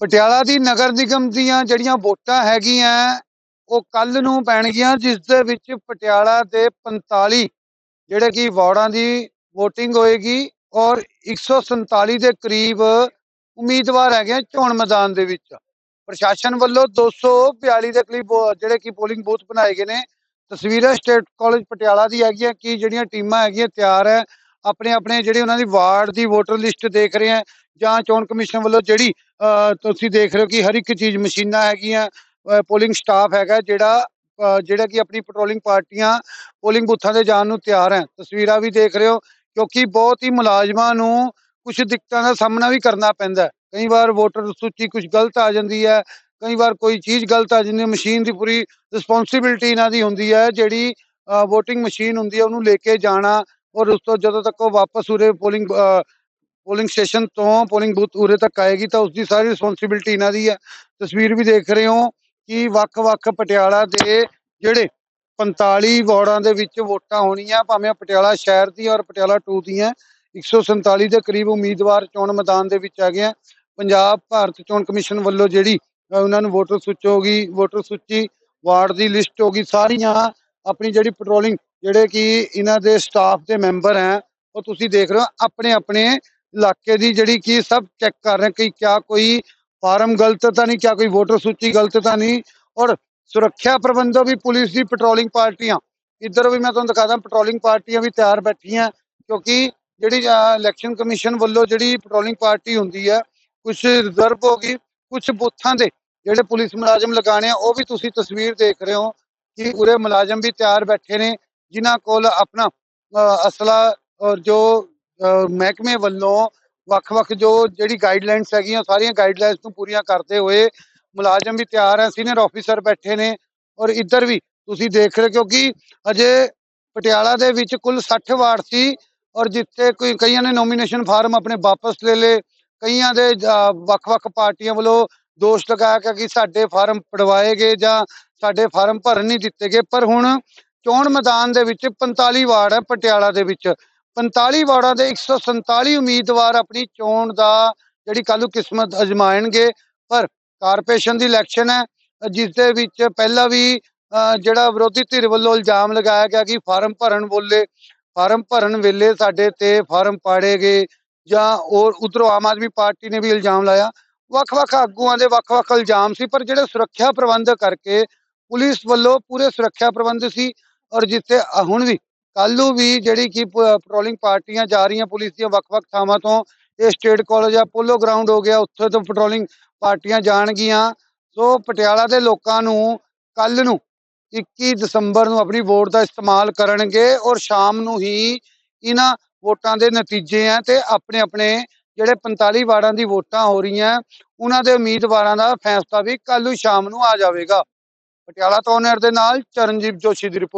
ਪਟਿਆਲਾ ਦੀ ਨਗਰ ਨਿਗਮ ਦੀਆਂ ਜਿਹੜੀਆਂ ਵੋਟਾਂ ਹੈਗੀਆਂ, ਉਹ ਕੱਲ ਨੂੰ ਪੈਣਗੀਆਂ, ਜਿਸ ਦੇ ਵਿੱਚ ਪਟਿਆਲਾ ਦੇ 45 ਜਿਹੜੇ ਕਿ ਵਾਰਡਾਂ ਦੀ VOTING ਹੋਏਗੀ ਔਰ 147 ਦੇ ਕਰੀਬ ਉਮੀਦਵਾਰ ਹੈਗੇ ਚੋਣ ਮੈਦਾਨ ਦੇ ਵਿੱਚ। ਪ੍ਰਸ਼ਾਸਨ ਵੱਲੋਂ 242 ਦੇ ਕਰੀਬ ਜਿਹੜੇ ਕਿ ਪੋਲਿੰਗ ਬੂਥ ਬਣਾਏ ਗਏ ਨੇ, ਤਸਵੀਰਾਂ ਸਟੇਟ ਕਾਲਜ ਪਟਿਆਲਾ ਦੀ ਹੈਗੀਆਂ, ਕਿ ਜਿਹੜੀਆਂ ਟੀਮਾਂ ਹੈਗੀਆਂ ਤਿਆਰ ਹੈ ਆਪਣੇ ਆਪਣੇ ਜਿਹੜੇ ਉਹਨਾਂ ਦੀ ਵਾਰਡ ਦੀ ਵੋਟਰ ਲਿਸਟ ਦੇਖ ਰਹੇ ਆ ਜਾਂ ਚੋਣ ਕਮਿਸ਼ਨ ਵੱਲੋਂ ਜਿਹੜੀ ਤੁਸੀਂ ਦੇਖ ਰਹੇ ਹੋ ਕਿ ਹਰ ਇੱਕ ਚੀਜ਼ ਮਸ਼ੀਨਾਂ ਹੈਗੀਆਂ ਪੋਲਿੰਗ ਸਟਾਫ ਹੈਗਾ ਜਿਹੜਾ ਜਿਹੜਾ ਕਿ ਆਪਣੀ ਪੈਟਰੋਲਿੰਗ ਪਾਰਟੀਆਂ ਪੋਲਿੰਗ ਬੂਥਾਂ ਤੇ ਜਾਣ ਨੂੰ ਤਿਆਰ ਹੈ। ਤਸਵੀਰਾਂ ਵੀ ਦੇਖ ਰਹੇ ਹੋ ਕਿਉਂਕਿ ਬਹੁਤ ਹੀ ਮੁਲਾਜ਼ਮਾਂ ਨੂੰ ਕੁਝ ਦਿੱਕਤਾਂ ਦਾ ਸਾਹਮਣਾ ਵੀ ਕਰਨਾ ਪੈਂਦਾ ਕਈ ਵਾਰ ਵੋਟਰ ਸੂਚੀ ਕੁਝ ਗਲਤ ਆ ਜਾਂਦੀ ਹੈ, ਕਈ ਵਾਰ ਕੋਈ ਚੀਜ਼ ਗਲਤ ਆ ਜਾਂਦੀ ਹੈ, ਮਸ਼ੀਨ ਦੀ ਪੂਰੀ ਰਿਸਪੌਂਸਿਬਿਲਟੀ ਇਹਨਾਂ ਦੀ ਹੁੰਦੀ ਹੈ, ਜਿਹੜੀ VOTING ਮਸ਼ੀਨ ਹੁੰਦੀ ਹੈ ਉਹਨੂੰ ਲੈ ਕੇ ਜਾਣਾ ਔਰ ਉਸ ਤੋਂ ਜਦੋਂ ਤੱਕ ਉਹ ਵਾਪਸ ਉਰੇ ਪੋਲਿੰਗ ਪੋਲਿੰਗ ਸਟੇਸ਼ਨ ਤੋਂ ਪੋਲਿੰਗ ਬੂਥ ਉਰੇ ਤੱਕ ਆਏਗੀ ਤਾਂ ਉਸ ਦੀ ਸਾਰੀ ਰਿਸਪੌਂਸਿਬਿਲਟੀ ਇਹਨਾਂ ਦੀ ਹੈ। ਤਸਵੀਰ ਵੀ ਦੇਖ ਰਹੇ ਹੋ ਕਿ ਵੱਖ-ਵੱਖ ਪਟਿਆਲਾ ਦੇ ਜਿਹੜੇ 45 ਵਾਰਡਾਂ ਦੇ ਵਿੱਚ ਵੋਟਾਂ ਹੋਣੀਆਂ, ਭਾਵੇਂ ਪਟਿਆਲਾ ਸ਼ਹਿਰ ਦੀ ਔਰ ਪਟਿਆਲਾ 2 ਦੀਆਂ 147 ਦੇ ਕਰੀਬ ਉਮੀਦਵਾਰ ਚੋਣ ਮੈਦਾਨ ਦੇ ਵਿੱਚ ਆ ਆ। ਪੰਜਾਬ ਭਾਰਤ ਚੋਣ ਕਮਿਸ਼ਨ ਵੱਲੋਂ ਜਿਹੜੀ ਉਹਨਾਂ ਨੂੰ ਵੋਟਰ ਸੂਚ ਹੋ ਗਈ ਵੋਟਰ ਸੂਚੀ ਵਾਰਡ ਦੀ ਲਿਸਟ ਹੋ ਗਈ ਸਾਰੀਆਂ ਆਪਣੀ ਜਿਹੜੀ ਪੈਟਰੋਲਿੰਗ ਜਿਹੜੇ ਕਿ ਇਹਨਾਂ ਦੇ ਸਟਾਫ ਦੇ ਮੈਂਬਰ ਹੈ, ਉਹ ਤੁਸੀਂ ਦੇਖ ਰਹੇ ਹੋ, ਆਪਣੇ ਆਪਣੇ ਇਲਾਕੇ ਦੀ ਜਿਹੜੀ ਕਿ ਸਭ ਚੈੱਕ ਕਰ ਰਹੇ ਕਿ ਕਿਆ ਕੋਈ ਫਾਰਮ ਗਲਤ ਤਾਂ ਨਹੀਂ, ਕਿਆ ਕੋਈ ਵੋਟਰ ਸੂਚੀ ਗਲਤ ਤਾਂ ਨਹੀਂ ਔਰ ਸੁਰੱਖਿਆ ਪ੍ਰਬੰਧੋਂ ਵੀ ਪੁਲਿਸ ਦੀ ਪੈਟਰੋਲਿੰਗ ਪਾਰਟੀਆਂ। ਇੱਧਰ ਵੀ ਮੈਂ ਤੁਹਾਨੂੰ ਦਿਖਾਦਾ ਪੈਟਰੋਲਿੰਗ ਪਾਰਟੀਆਂ ਵੀ ਤਿਆਰ ਬੈਠੀਆਂ, ਕਿਉਂਕਿ ਜਿਹੜੀ ਇਲੈਕਸ਼ਨ ਕਮਿਸ਼ਨ ਵੱਲੋਂ ਜਿਹੜੀ ਪੈਟਰੋਲਿੰਗ ਪਾਰਟੀ ਹੁੰਦੀ ਹੈ ਕੁਝ ਰਿਜ਼ਰਵ ਹੋ ਗਈ ਕੁਝ ਬੂਥਾਂ ਦੇ ਜਿਹੜੇ ਪੁਲਿਸ ਮੁਲਾਜ਼ਮ ਲਗਾਣੇ ਆ, ਉਹ ਵੀ ਤੁਸੀਂ ਤਸਵੀਰ ਦੇਖ ਰਹੇ ਹੋ ਕਿ ਉਰੇ ਮੁਲਾਜ਼ਮ ਵੀ ਤਿਆਰ ਬੈਠੇ ਨੇ ਜਿਨ੍ਹਾਂ ਕੋਲ ਆਪਣਾ ਅਸਲਾ ਔਰ ਜੋ ਮਹਿਕਮੇ ਵੱਲੋਂ ਵੱਖ-ਵੱਖ ਜੋ ਜਿਹੜੀ ਗਾਈਡਲਾਈਨਸ ਹੈਗੀਆਂ, ਸਾਰੀਆਂ ਗਾਈਡਲਾਈਨਸ ਨੂੰ ਪੂਰੀਆਂ ਕਰਦੇ ਹੋਏ ਮੁਲਾਜ਼ਮ ਵੀ ਤਿਆਰ ਹੈ ਸੀਨੀਅਰ ਆਫੀਸਰ ਬੈਠੇ ਨੇ ਔਰ ਇੱਧਰ ਵੀ ਤੁਸੀਂ ਦੇਖ ਰਹੇ ਕਿਉਂਕਿ ਅਜੇ ਪਟਿਆਲਾ ਦੇ ਵਿੱਚ ਕੁੱਲ 60 ਵਾਰਡ ਸੀ ਔਰ ਜਿੱਥੇ ਕੋਈ, ਕਈਆਂ ਨੇ ਨੋਮੀਨੇਸ਼ਨ ਫਾਰਮ ਆਪਣੇ ਵਾਪਸ ਲੈ ਲਏ, ਕਈਆਂ ਦੇ ਵੱਖ-ਵੱਖ ਪਾਰਟੀਆਂ ਵੱਲੋਂ ਦੋਸ਼ ਲਗਾਇਆ ਕਿ ਸਾਡੇ ਫਾਰਮ ਪੜਵਾਏ ਗਏ ਜਾਂ ਸਾਡੇ ਫਾਰਮ ਭਰਨ ਨਹੀਂ ਦਿੱਤੇ ਗਏ, ਪਰ ਹੁਣ ਚੋਣ ਮੈਦਾਨ ਦੇ ਵਿੱਚ 45 ਵਾਰਡ ਹੈ ਪਟਿਆਲਾ ਦੇ ਵਿੱਚ। 45 ਵਾਰਡਾਂ ਦੇ 147 ਉਮੀਦਵਾਰ ਆਪਣੀ ਚੋਣ ਦਾ ਜਿਹੜੀ ਕੱਲ੍ਹ ਨੂੰ ਕਿਸਮਤ ਅਜਮਾਇਣਗੇ। ਪਰ ਕਾਰਪੋਰੇਸ਼ਨ ਦੀ ਇਲੈਕਸ਼ਨ ਹੈ ਅ, ਜਿਸ ਦੇ ਵਿੱਚ ਪਹਿਲਾਂ ਵੀ ਅ, ਜਿਹੜਾ ਵਿਰੋਧੀ ਧਿਰ ਵੱਲੋਂ ਇਲਜ਼ਾਮ ਲਗਾਇਆ ਗਿਆ ਕਿ ਫਾਰਮ ਭਰਨ ਬੋਲੇ ਫਾਰਮ ਭਰਨ ਵੇਲੇ ਸਾਡੇ ਤੇ ਫਾਰਮ ਪਾੜੇ ਗਏ ਜਾਂ ਔਰ ਉਧਰੋਂ ਆਮ ਆਦਮੀ ਪਾਰਟੀ ਨੇ ਵੀ ਇਲਜ਼ਾਮ ਲਾਇਆ। ਵੱਖ-ਵੱਖ ਆਗੂਆਂ ਦੇ ਵੱਖ-ਵੱਖ ਇਲਜ਼ਾਮ ਸੀ ਪਰ ਜਿਹੜੇ ਸੁਰੱਖਿਆ ਪ੍ਰਬੰਧ ਕਰਕੇ ਪੁਲਿਸ ਵੱਲੋਂ ਪੂਰੇ ਸੁਰੱਖਿਆ ਪ੍ਰਬੰਧ ਸੀ ਔਰ ਜਿੱਥੇ ਹੁਣ ਵੀ, ਕੱਲ੍ਹ ਨੂੰ ਵੀ ਜਿਹੜੀ ਕਿ ਪੈਟਰੋਲਿੰਗ ਪਾਰਟੀਆਂ ਜਾ ਰਹੀਆਂ ਪੁਲਿਸ ਦੀਆਂ ਵੱਖ-ਵੱਖ ਥਾਵਾਂ ਤੋਂ, ਇਹ ਸਟੇਟ ਕਾਲਜ ਆ ਪੋਲੋ ਗਰਾਊਂਡ ਹੋ ਗਿਆ, ਉੱਥੇ ਤੋਂ ਪੈਟਰੋਲਿੰਗ ਪਾਰਟੀਆਂ ਜਾਣਗੀਆਂ। ਸੋ ਪਟਿਆਲਾ ਦੇ ਲੋਕਾਂ ਨੂੰ ਕੱਲ ਨੂੰ 21 ਦਸੰਬਰ ਨੂੰ ਆਪਣੀ ਵੋਟ ਦਾ ਇਸਤੇਮਾਲ ਕਰਨਗੇ ਔਰ ਸ਼ਾਮ ਨੂੰ ਹੀ ਇਹਨਾਂ ਵੋਟਾਂ ਦੇ ਨਤੀਜੇ ਆ ਤੇ ਆਪਣੇ ਆਪਣੇ ਜਿਹੜੇ 45 ਵਾਰਡਾਂ ਦੀ ਵੋਟਾਂ ਹੋ ਰਹੀਆਂ, ਉਹਨਾਂ ਦੇ ਉਮੀਦਵਾਰਾਂ ਦਾ ਫੈਸਲਾ ਵੀ ਕੱਲ ਨੂੰ ਸ਼ਾਮ ਨੂੰ ਆ ਜਾਵੇਗਾ। ਪਟਿਆਲਾ ਤੋਂ ਨਰ ਦੇ ਨਾਲ ਚਰਨਜੀਤ ਜੋਸ਼ੀ ਦੀ ਰਿਪੋਰਟ।